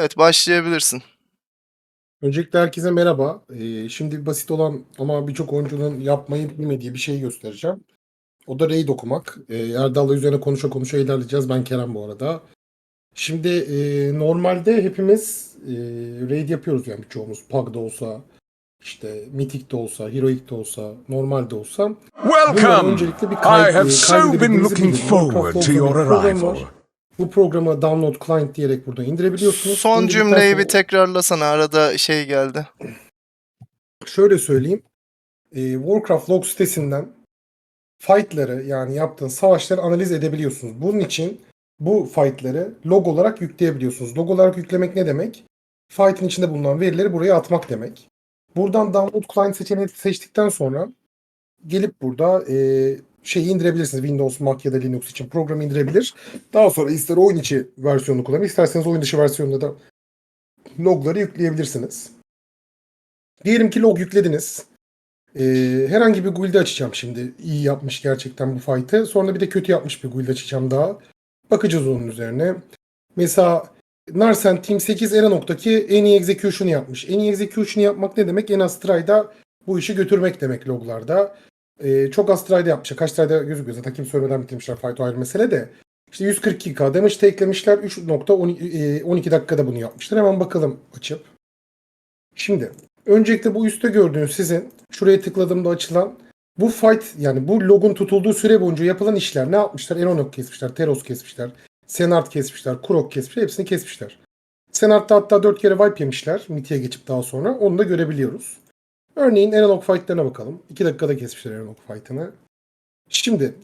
Evet başlayabilirsin. Öncelikle herkese merhaba. Ee, şimdi basit olan ama birçok oyuncunun yapmayı bilmediği bir şeyi göstereceğim. O da raid okumak. Ee, Erdal'la üzerine konuşa konuşa ilerleyeceğiz. Ben Kerem bu arada. Şimdi e, normalde hepimiz e, raid yapıyoruz yani birçoğumuz. Pug'da olsa, işte Mythic'te olsa, Heroic'te olsa, normalde olsa. Bunların Welcome! öncelikle bir I kay- have e, so been looking forward to your arrival. var. Bu programı download client diyerek burada indirebiliyorsunuz. Son cümleyi sonra- bir tekrarlasana. Arada şey geldi. şöyle söyleyeyim. E, Warcraft log sitesinden fight'ları yani yaptığın savaşları analiz edebiliyorsunuz. Bunun için bu fight'ları log olarak yükleyebiliyorsunuz. Log olarak yüklemek ne demek? Fight'in içinde bulunan verileri buraya atmak demek. Buradan download client seçeneğini seçtikten sonra gelip burada e, şeyi indirebilirsiniz. Windows, Mac ya da Linux için programı indirebilir. Daha sonra ister oyun içi versiyonunu kullanın, isterseniz oyun dışı versiyonunda da logları yükleyebilirsiniz. Diyelim ki log yüklediniz. Ee, herhangi bir guild açacağım şimdi. İyi yapmış gerçekten bu fight'ı. Sonra bir de kötü yapmış bir guild açacağım daha. Bakacağız onun üzerine. Mesela Narsen Team 8 Erenok'taki en iyi execution'ı yapmış. En iyi execution'ı yapmak ne demek? En az try'da bu işi götürmek demek loglarda. Ee, çok az try'da yapmışlar. Kaç try'da gözüküyor. Zaten kim söylemeden bitirmişler fight ayrı mesele de. İşte 142k damage teklemişler. 3.12 dakikada bunu yapmışlar. Hemen bakalım açıp. Şimdi öncelikle bu üstte gördüğünüz sizin şuraya tıkladığımda açılan bu fight yani bu logun tutulduğu süre boyunca yapılan işler ne yapmışlar? Eronok kesmişler, Teros kesmişler, Senart kesmişler, Kurok kesmişler. Hepsini kesmişler. Senart'ta hatta 4 kere wipe yemişler. Miti'ye geçip daha sonra. Onu da görebiliyoruz. Örneğin Eronok fight'larına bakalım. 2 dakikada kesmişler Eronok fight'ını. Şimdi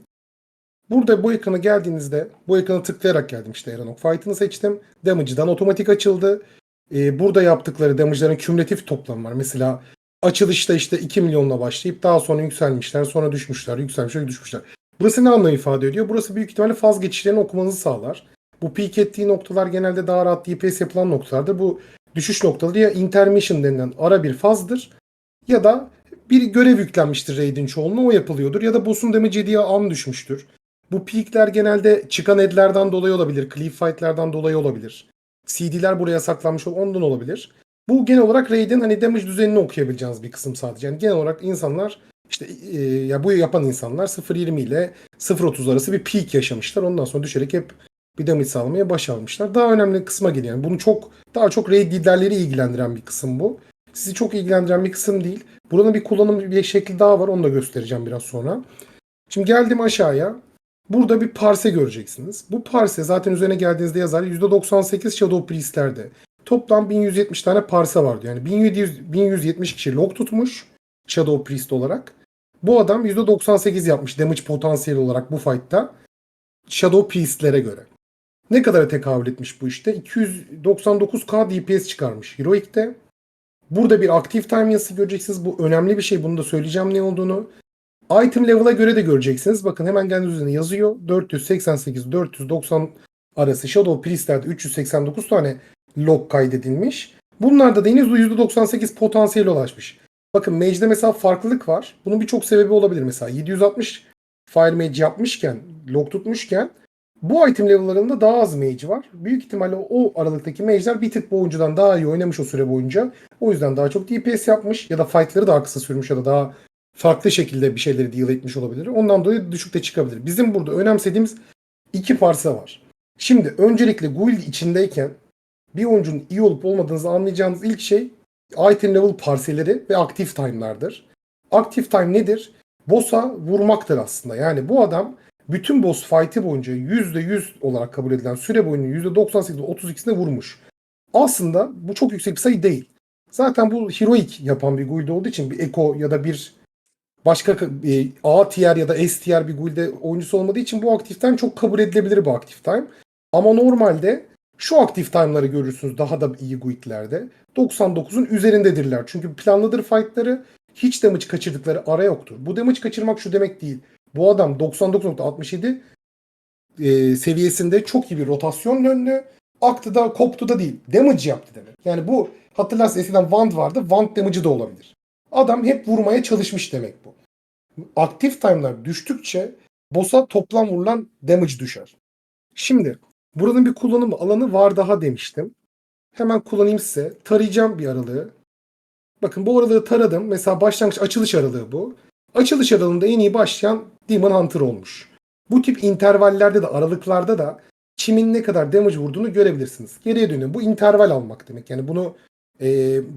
burada bu ekrana geldiğinizde bu ekrana tıklayarak geldim işte Eronok fight'ını seçtim. Damage'dan otomatik açıldı. Ee, burada yaptıkları damage'ların kümülatif toplamı var. Mesela açılışta işte 2 milyonla başlayıp daha sonra yükselmişler, sonra düşmüşler, yükselmişler, düşmüşler. Burası ne anlam ifade ediyor? Burası büyük ihtimalle faz geçişlerini okumanızı sağlar. Bu peak ettiği noktalar genelde daha rahat DPS yapılan noktalardır. Bu düşüş noktaları ya intermission denilen ara bir fazdır ya da bir görev yüklenmiştir raid'in çoğunluğu o yapılıyordur ya da boss'un damage yediği an düşmüştür. Bu peakler genelde çıkan edlerden dolayı olabilir, cliff fight'lerden dolayı olabilir. CD'ler buraya saklanmış ondan olabilir. Bu genel olarak raid'in hani damage düzenini okuyabileceğiniz bir kısım sadece. Yani genel olarak insanlar işte e, ya bu yapan insanlar 0.20 ile 0.30 arası bir peak yaşamışlar. Ondan sonra düşerek hep bir damage sağlamaya başarmışlar. Daha önemli kısma geliyor. Yani bunu çok daha çok raid liderleri ilgilendiren bir kısım bu. Sizi çok ilgilendiren bir kısım değil. Buranın bir kullanım bir şekli daha var. Onu da göstereceğim biraz sonra. Şimdi geldim aşağıya. Burada bir parse göreceksiniz. Bu parse zaten üzerine geldiğinizde yazar %98 Shadow Priest'lerde. Toplam 1170 tane parse vardı. Yani 1700, 1170 kişi log tutmuş Shadow Priest olarak. Bu adam %98 yapmış damage potansiyeli olarak bu fight'ta. Shadow Priest'lere göre. Ne kadara tekabül etmiş bu işte? 299k DPS çıkarmış Heroic'te. Burada bir active time yazısı göreceksiniz. Bu önemli bir şey. Bunu da söyleyeceğim ne olduğunu. Item level'a göre de göreceksiniz. Bakın hemen kendi üzerine yazıyor. 488-490 arası Shadow Priest'lerde 389 tane log kaydedilmiş. Bunlarda da henüz %98 potansiyeli ulaşmış. Bakın Mage'de mesela farklılık var. Bunun birçok sebebi olabilir. Mesela 760 Fire Mage yapmışken, log tutmuşken bu item level'larında daha az mage var. Büyük ihtimalle o aralıktaki mage'ler bir tık bu oyuncudan daha iyi oynamış o süre boyunca. O yüzden daha çok DPS yapmış ya da fight'ları daha kısa sürmüş ya da daha farklı şekilde bir şeyleri deal etmiş olabilir. Ondan dolayı düşük de çıkabilir. Bizim burada önemsediğimiz iki parça var. Şimdi öncelikle guild içindeyken bir oyuncunun iyi olup olmadığınızı anlayacağınız ilk şey item level parseleri ve aktif time'lardır. Aktif time nedir? Boss'a vurmaktır aslında. Yani bu adam bütün boss fight'i boyunca %100 olarak kabul edilen süre boyunca %98 32'sine vurmuş. Aslında bu çok yüksek bir sayı değil. Zaten bu heroic yapan bir guild olduğu için bir Echo ya da bir başka e, A tier ya da S tier bir guild'e oyuncusu olmadığı için bu aktif time çok kabul edilebilir bu aktif time. Ama normalde şu aktif time'ları görürsünüz daha da iyi guild'lerde. 99'un üzerindedirler. Çünkü planlıdır fight'ları. Hiç damage kaçırdıkları ara yoktur. Bu damage kaçırmak şu demek değil. Bu adam 99.67 e, seviyesinde çok iyi bir rotasyon döndü. Aktı da koptu da değil. Damage yaptı demek. Yani bu hatırlarsınız eskiden Wand vardı. Wand damage'ı da olabilir. Adam hep vurmaya çalışmış demek bu. Aktif time'lar düştükçe boss'a toplam vurulan damage düşer. Şimdi buranın bir kullanım alanı var daha demiştim. Hemen kullanayım size. Tarayacağım bir aralığı. Bakın bu aralığı taradım. Mesela başlangıç açılış aralığı bu. Açılış aralığında en iyi başlayan Demon Hunter olmuş. Bu tip intervallerde de aralıklarda da çimin ne kadar damage vurduğunu görebilirsiniz. Geriye dönün. Bu interval almak demek. Yani bunu e,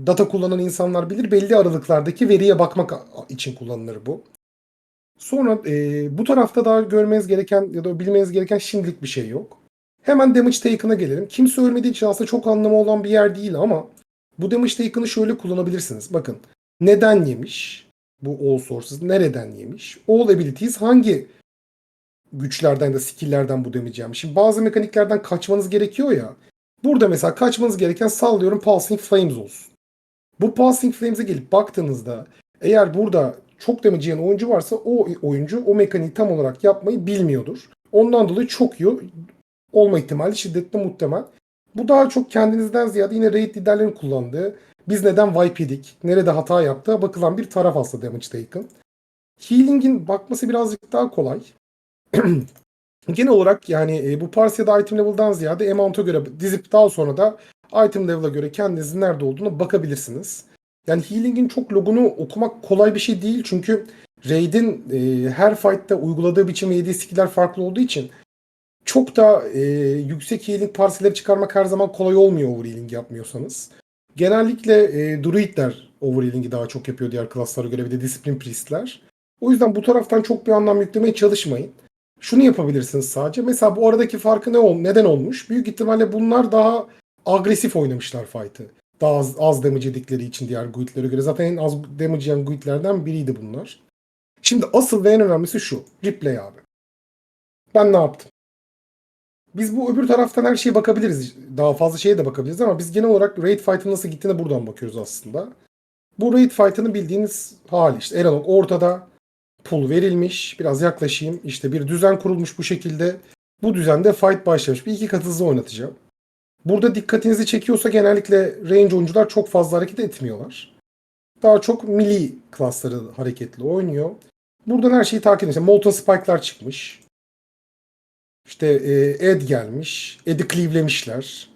data kullanan insanlar bilir. Belli aralıklardaki veriye bakmak için kullanılır bu. Sonra e, bu tarafta daha görmeniz gereken ya da bilmeniz gereken şimdilik bir şey yok. Hemen damage taken'a gelelim. Kimse ölmediği için aslında çok anlamı olan bir yer değil ama bu damage taken'ı şöyle kullanabilirsiniz. Bakın neden yemiş? Bu all sources nereden yemiş? All abilities hangi güçlerden de skill'lerden bu damage yemiş? Şimdi bazı mekaniklerden kaçmanız gerekiyor ya. Burada mesela kaçmanız gereken sallıyorum Pulsing Flames olsun. Bu Pulsing Flames'e gelip baktığınızda eğer burada çok damage yiyen oyuncu varsa o oyuncu o mekaniği tam olarak yapmayı bilmiyordur. Ondan dolayı çok iyi olma ihtimali şiddetli muhtemel. Bu daha çok kendinizden ziyade yine raid liderlerin kullandığı biz neden wipe yedik, nerede hata yaptığı bakılan bir taraf aslında damage taken. Healing'in bakması birazcık daha kolay. Genel olarak yani e, bu parse ya da item level'dan ziyade amount'a göre dizip daha sonra da item level'a göre kendinizin nerede olduğunu bakabilirsiniz. Yani healing'in çok logunu okumak kolay bir şey değil çünkü Raid'in e, her fight'ta uyguladığı biçim ve yediği skill'ler farklı olduğu için çok da e, yüksek healing parseleri çıkarmak her zaman kolay olmuyor overhealing yapmıyorsanız. Genellikle e, druidler overhealing'i daha çok yapıyor diğer klaslara göre bir de disiplin priestler. O yüzden bu taraftan çok bir anlam yüklemeye çalışmayın. Şunu yapabilirsiniz sadece. Mesela bu aradaki farkı ne ol neden olmuş? Büyük ihtimalle bunlar daha agresif oynamışlar fight'ı. Daha az, az damage yedikleri için diğer guildlere göre. Zaten en az damage yiyen guildlerden biriydi bunlar. Şimdi asıl ve en önemlisi şu. Replay abi. Ben ne yaptım? Biz bu öbür taraftan her şeye bakabiliriz. Daha fazla şeye de bakabiliriz ama biz genel olarak raid fight'ın nasıl gittiğine buradan bakıyoruz aslında. Bu raid fight'ını bildiğiniz hali işte Eranok ortada pul verilmiş. Biraz yaklaşayım. İşte bir düzen kurulmuş bu şekilde. Bu düzende fight başlamış. Bir iki kat hızlı oynatacağım. Burada dikkatinizi çekiyorsa genellikle range oyuncular çok fazla hareket etmiyorlar. Daha çok melee klasları hareketli oynuyor. Buradan her şeyi takip edin. Molten Spike'lar çıkmış. İşte e, Ed gelmiş. Ed'i cleave'lemişler.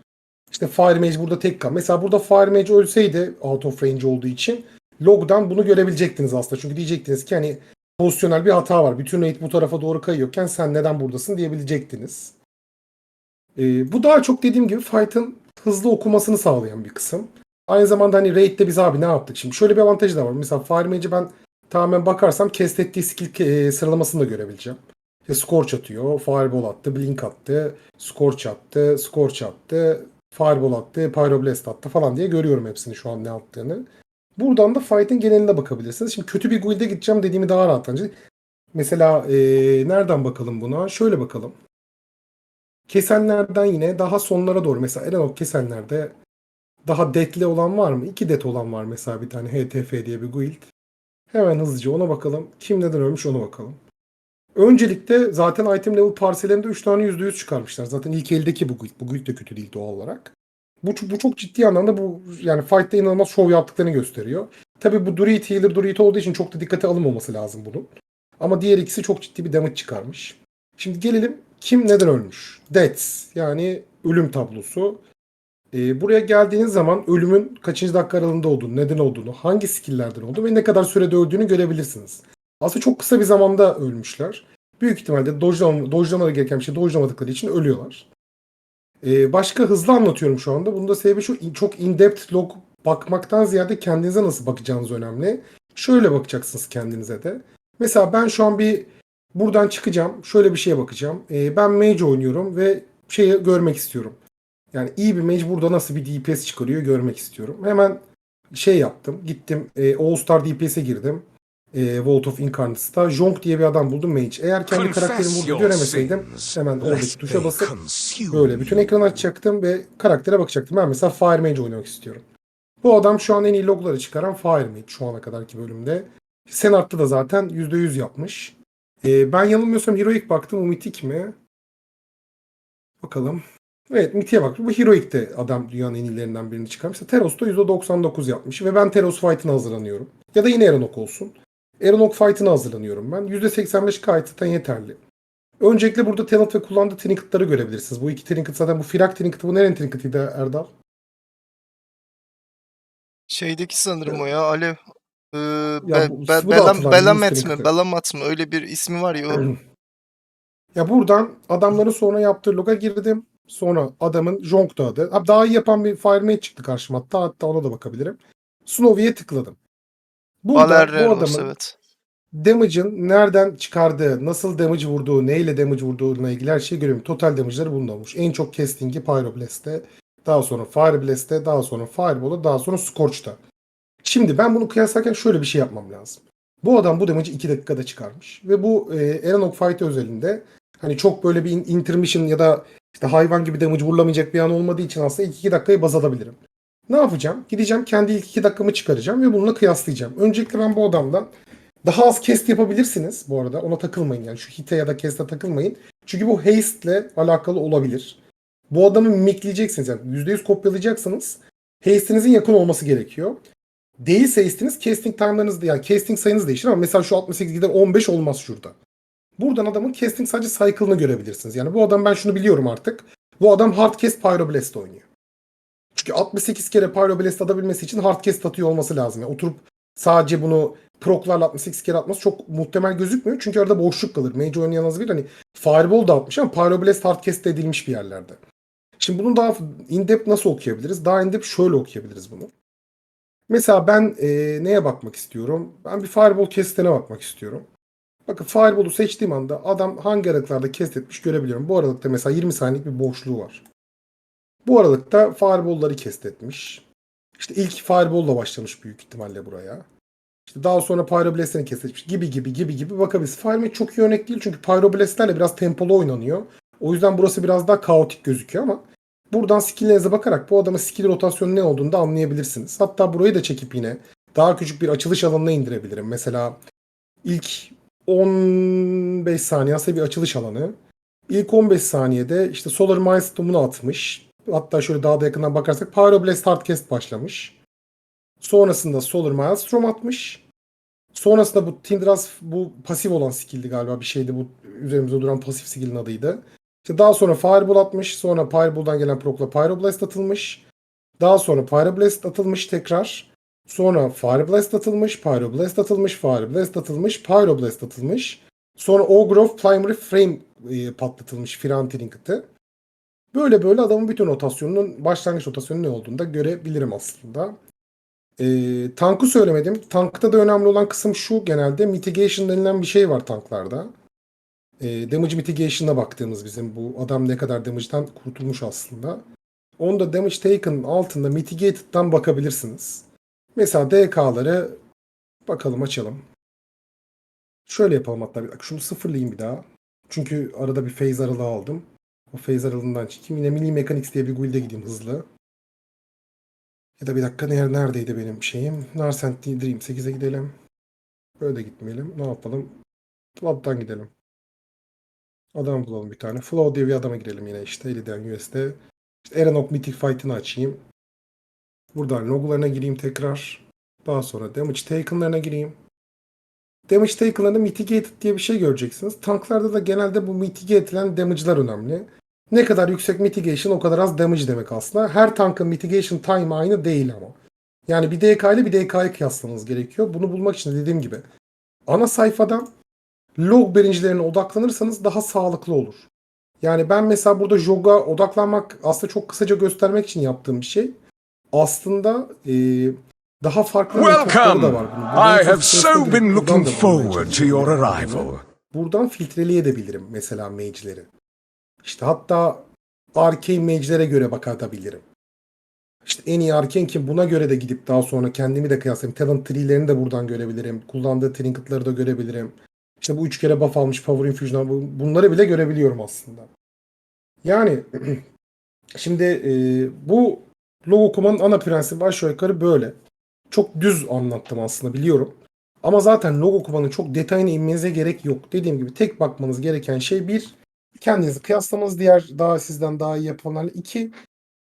İşte Fire Mage burada tek kal. Mesela burada Fire Mage ölseydi out of range olduğu için log'dan bunu görebilecektiniz aslında. Çünkü diyecektiniz ki hani pozisyonel bir hata var. Bütün raid bu tarafa doğru kayıyorken sen neden buradasın diyebilecektiniz. E, bu daha çok dediğim gibi fight'ın hızlı okumasını sağlayan bir kısım. Aynı zamanda hani raid'de biz abi ne yaptık şimdi? Şöyle bir avantajı da var. Mesela Fire Mage'i ben tamamen bakarsam kestettiği skill e, sıralamasını da görebileceğim. İşte Scorch atıyor, Fireball attı, Blink attı, Scorch attı, Scorch attı, Fireball attı, Pyroblast attı falan diye görüyorum hepsini şu an ne attığını. Buradan da fight'in geneline bakabilirsiniz. Şimdi kötü bir guild'e gideceğim dediğimi daha rahat anlayacak. Mesela e, nereden bakalım buna? Şöyle bakalım. Kesenlerden yine daha sonlara doğru. Mesela Erenok kesenlerde daha detli olan var mı? İki det olan var mesela bir tane HTF diye bir guild. Hemen hızlıca ona bakalım. Kim neden ölmüş ona bakalım. Öncelikle zaten item level parsellerinde 3 tane %100 çıkarmışlar. Zaten ilk eldeki bu guild. Bu guild de kötü değil doğal olarak. Bu, bu çok ciddi anlamda bu yani fight'ta inanılmaz şov yaptıklarını gösteriyor. Tabi bu Druid healer Druid olduğu için çok da dikkate alınmaması lazım bunun. Ama diğer ikisi çok ciddi bir damage çıkarmış. Şimdi gelelim kim neden ölmüş? Deaths yani ölüm tablosu. Ee, buraya geldiğiniz zaman ölümün kaçıncı dakika aralığında olduğunu, neden olduğunu, hangi skill'lerden olduğunu ve ne kadar sürede öldüğünü görebilirsiniz. Aslında çok kısa bir zamanda ölmüşler. Büyük ihtimalle dojlama, gereken bir şey dojlamadıkları için ölüyorlar. Ee, başka hızlı anlatıyorum şu anda. Bunun da sebebi şu çok in-depth log bakmaktan ziyade kendinize nasıl bakacağınız önemli. Şöyle bakacaksınız kendinize de. Mesela ben şu an bir buradan çıkacağım. Şöyle bir şeye bakacağım. Ee, ben mage oynuyorum ve şeyi görmek istiyorum. Yani iyi bir mage burada nasıl bir DPS çıkarıyor görmek istiyorum. Hemen şey yaptım. Gittim e, All Star DPS'e girdim. E, Vault of Incarnate'da Jonk diye bir adam buldum mage. Eğer kendi karakterimi burada göremeseydim hemen oradaki tuşa basıp böyle bütün ekranı açacaktım ve karaktere bakacaktım. Ben mesela Fire Mage oynamak istiyorum. Bu adam şu an en iyi logları çıkaran Fire Mage şu ana kadarki bölümde. Senat'ta da zaten %100 yapmış. E, ben yanılmıyorsam Heroic baktım. Bu mitik mi? Bakalım. Evet Mithi'ye bak. Bu Heroic'te adam dünyanın en iyilerinden birini çıkarmış. Teros'ta %99 yapmış ve ben Teros Fight'ına hazırlanıyorum. Ya da yine Erenok olsun. Erenok Fight'ına hazırlanıyorum ben. %85 gayet zaten yeterli. Öncelikle burada talent ve kullandığı trinketları görebilirsiniz. Bu iki trinket zaten bu Firak trinketi bu nerenin trinketiydi Erdal? Şeydeki sanırım o ya Alev. Ee, Be- bu Be- Belam- dağıtılan Belamet mi? Belamat mı? Öyle bir ismi var ya o. Ya buradan adamların sonra yaptığı loga girdim. Sonra adamın Jonk'ta adı. Abi daha iyi yapan bir FireMate çıktı karşıma hatta. Hatta ona da bakabilirim. Snowy'ye tıkladım. Burada bu adamın evet. damage'ın nereden çıkardığı, nasıl damage vurduğu, neyle damage vurduğuna ilgili her şeyi görüyorum. Total damage'ları bunda olmuş. En çok casting'i Pyroblast'te, daha sonra Fireblast'te, daha sonra Fireball'da, daha sonra Scorch'ta. Şimdi ben bunu kıyaslarken şöyle bir şey yapmam lazım. Bu adam bu damage'ı 2 dakikada çıkarmış. Ve bu e, Erenok Fight özelinde hani çok böyle bir in- intermission ya da işte hayvan gibi damage vurulamayacak bir an olmadığı için aslında ilk 2 dakikayı baz alabilirim. Ne yapacağım? Gideceğim kendi ilk 2 dakikamı çıkaracağım ve bununla kıyaslayacağım. Öncelikle ben bu adamdan daha az cast yapabilirsiniz bu arada. Ona takılmayın yani. Şu hite ya da cast'e takılmayın. Çünkü bu haste'le alakalı olabilir. Bu adamı mimikleyeceksiniz. Yani %100 kopyalayacaksınız. Haste'inizin yakın olması gerekiyor. Değilse haste'iniz casting time'larınız da yani casting sayınız değişir ama mesela şu 68 gider 15 olmaz şurada. Buradan adamın casting sadece cycle'ını görebilirsiniz. Yani bu adam ben şunu biliyorum artık. Bu adam hard cast Pyroblast oynuyor. Çünkü 68 kere Pyroblast atabilmesi için hard cast atıyor olması lazım. Yani oturup sadece bunu proklarla 68 kere atması çok muhtemel gözükmüyor. Çünkü arada boşluk kalır. Mage oynayanız bir hani Fireball da atmış ama Pyroblast hard cast de edilmiş bir yerlerde. Şimdi bunu daha in-depth nasıl okuyabiliriz? Daha in-depth şöyle okuyabiliriz bunu. Mesela ben e, neye bakmak istiyorum? Ben bir Fireball kestene bakmak istiyorum. Bakın Fireball'u seçtiğim anda adam hangi aralıklarda kest etmiş görebiliyorum. Bu aralıkta mesela 20 saniyelik bir boşluğu var. Bu aralıkta Fireball'ları kest etmiş. İşte ilk Fireball'la başlamış büyük ihtimalle buraya. İşte daha sonra Pyroblast'ini kesmiş gibi gibi gibi gibi bakabiliriz. Firemate çok iyi örnek değil çünkü Pyroblast'lerle biraz tempolu oynanıyor. O yüzden burası biraz daha kaotik gözüküyor ama buradan skill'lerinize bakarak bu adamın skill rotasyonu ne olduğunu da anlayabilirsiniz. Hatta burayı da çekip yine daha küçük bir açılış alanına indirebilirim. Mesela ilk 15 saniye aslında bir açılış alanı. İlk 15 saniyede işte Solar Milestone'unu atmış. Hatta şöyle daha da yakından bakarsak Pyroblast Hardcast başlamış. Sonrasında Solar Maelstrom atmış. Sonrasında bu Tindras bu pasif olan skill'di galiba bir şeydi bu üzerimizde duran pasif skill'in adıydı. İşte daha sonra Fireball atmış. Sonra Fireball'dan gelen prokla Pyroblast atılmış. Daha sonra Pyroblast atılmış tekrar. Sonra Fireblast atılmış, Pyroblast atılmış, Fireblast atılmış, Pyroblast atılmış. Sonra Ogrove Primary Frame e, patlatılmış Firan Trinket'ı. Böyle böyle adamın bütün rotasyonunun başlangıç rotasyonu ne olduğunu da görebilirim aslında. E, tankı söylemedim. Tankta da önemli olan kısım şu genelde mitigation denilen bir şey var tanklarda. E, damage mitigation'a baktığımız bizim bu adam ne kadar damage'den kurtulmuş aslında. Onda damage taken altında mitigated'dan bakabilirsiniz. Mesela DK'ları bakalım açalım. Şöyle yapalım hatta bir dakika. Şunu sıfırlayayım bir daha. Çünkü arada bir phase aralığı aldım. O phase aralığından çıkayım. Yine Mini Mechanics diye bir guild'e gideyim hızlı. Ya da bir dakika ner neredeydi benim şeyim? Narcent Dream 8'e gidelim. Böyle de gitmeyelim. Ne yapalım? Flood'dan gidelim. Adam bulalım bir tane. Flood diye bir adama girelim yine işte. Eliden US'de. İşte Erenok Mythic Fight'ını açayım. Buradan logolarına gireyim tekrar. Daha sonra damage taken'larına gireyim. Damage taken'larında mitigated diye bir şey göreceksiniz. Tanklarda da genelde bu mitigate edilen damage'lar önemli. Ne kadar yüksek mitigation o kadar az damage demek aslında. Her tankın mitigation time aynı değil ama. Yani bir DK ile bir DK'yı kıyaslamanız gerekiyor. Bunu bulmak için de dediğim gibi ana sayfadan log birincilerine odaklanırsanız daha sağlıklı olur. Yani ben mesela burada Jog'a odaklanmak aslında çok kısaca göstermek için yaptığım bir şey aslında e, daha farklı metotları da var. bunun. Bu I have so been buradan looking forward to your arrival. Buradan filtreleyebilirim mesela mage'leri. İşte hatta arcane mage'lere göre bakabilirim. İşte en iyi arcane kim buna göre de gidip daha sonra kendimi de kıyaslayayım. Talent tree'lerini de buradan görebilirim. Kullandığı trinket'ları da görebilirim. İşte bu üç kere buff almış Power Infusion'lar bu- bunları bile görebiliyorum aslında. Yani şimdi e, bu log okumanın ana prensibi aşağı yukarı böyle. Çok düz anlattım aslında biliyorum. Ama zaten log okumanın çok detayına inmenize gerek yok. Dediğim gibi tek bakmanız gereken şey bir, kendinizi kıyaslamanız diğer daha sizden daha iyi yapanlarla. iki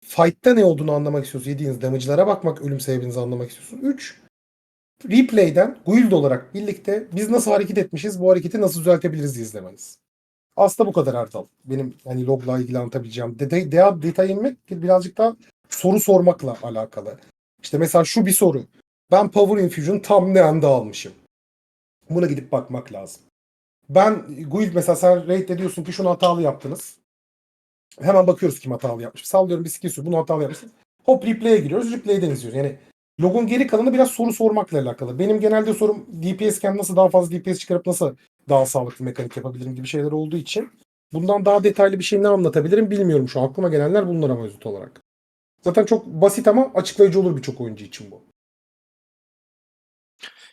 fight'ta ne olduğunu anlamak istiyorsunuz. Yediğiniz damage'lara bakmak, ölüm sebebinizi anlamak istiyorsunuz. Üç, replay'den guild olarak birlikte biz nasıl hareket etmişiz, bu hareketi nasıl düzeltebiliriz diye izlemeniz. Aslında bu kadar Erdal. Benim hani logla ilgili anlatabileceğim. Detay, detay, detay inmek birazcık daha soru sormakla alakalı. İşte mesela şu bir soru. Ben Power Infusion tam ne anda almışım? Buna gidip bakmak lazım. Ben Guild mesela sen raid'de diyorsun ki şunu hatalı yaptınız. Hemen bakıyoruz kim hatalı yapmış. Sallıyorum bir skill sürü bunu hatalı yapmışsınız. Hop replay'e giriyoruz. Replay'den izliyoruz. Yani logun geri kalanı biraz soru sormakla alakalı. Benim genelde sorum DPS iken nasıl daha fazla DPS çıkarıp nasıl daha sağlıklı mekanik yapabilirim gibi şeyler olduğu için bundan daha detaylı bir şey ne anlatabilirim bilmiyorum şu an. Aklıma gelenler bunlar ama özet olarak. Zaten çok basit ama açıklayıcı olur birçok oyuncu için bu.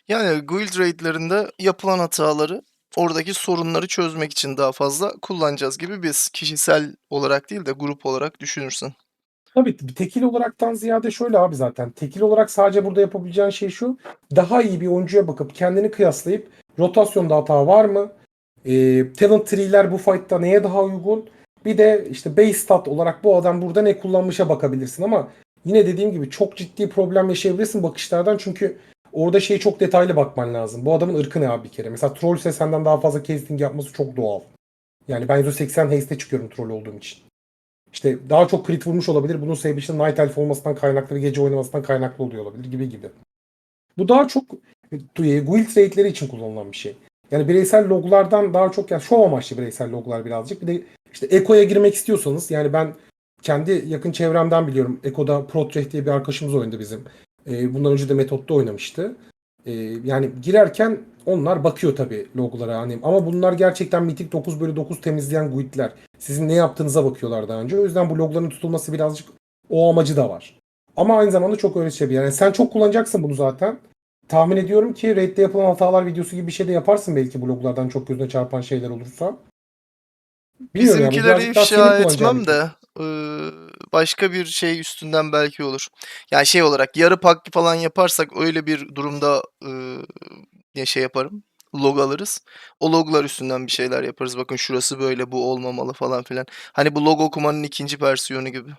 Yani guild raid'lerinde yapılan hataları oradaki sorunları çözmek için daha fazla kullanacağız gibi biz kişisel olarak değil de grup olarak düşünürsen. Tabii tekil olaraktan ziyade şöyle abi zaten. Tekil olarak sadece burada yapabileceğin şey şu. Daha iyi bir oyuncuya bakıp kendini kıyaslayıp rotasyonda hata var mı? E, talent tree'ler bu fight'ta neye daha uygun? Bir de işte base stat olarak bu adam burada ne kullanmışa bakabilirsin ama yine dediğim gibi çok ciddi problem yaşayabilirsin bakışlardan çünkü orada şeyi çok detaylı bakman lazım. Bu adamın ırkı ne abi bir kere? Mesela troll ise senden daha fazla casting yapması çok doğal. Yani ben 180 haste'e çıkıyorum troll olduğum için. İşte daha çok crit vurmuş olabilir. Bunun sebebi işte Night Elf olmasından kaynaklı ve gece oynamasından kaynaklı oluyor olabilir gibi gibi. Bu daha çok e, guild raid'leri için kullanılan bir şey. Yani bireysel loglardan daha çok yani şov amaçlı bireysel loglar birazcık. Bir de işte Eko'ya girmek istiyorsanız yani ben kendi yakın çevremden biliyorum. Eko'da Protreh diye bir arkadaşımız oynadı bizim. Ee, bundan önce de Metod'da oynamıştı. Ee, yani girerken onlar bakıyor tabii loglara hani ama bunlar gerçekten mitik 9 bölü 9 temizleyen guildler. Sizin ne yaptığınıza bakıyorlar daha önce. O yüzden bu logların tutulması birazcık o amacı da var. Ama aynı zamanda çok öyle şey bir yani sen çok kullanacaksın bunu zaten. Tahmin ediyorum ki raid'de yapılan hatalar videosu gibi bir şey de yaparsın belki bu loglardan çok gözüne çarpan şeyler olursa. Bilmiyorum yani, Bizimkileri senin ifşa etmem de başka bir şey üstünden belki olur. Yani şey olarak yarı pak falan yaparsak öyle bir durumda ya şey yaparım. Log alırız. O loglar üstünden bir şeyler yaparız. Bakın şurası böyle bu olmamalı falan filan. Hani bu log okumanın ikinci versiyonu gibi.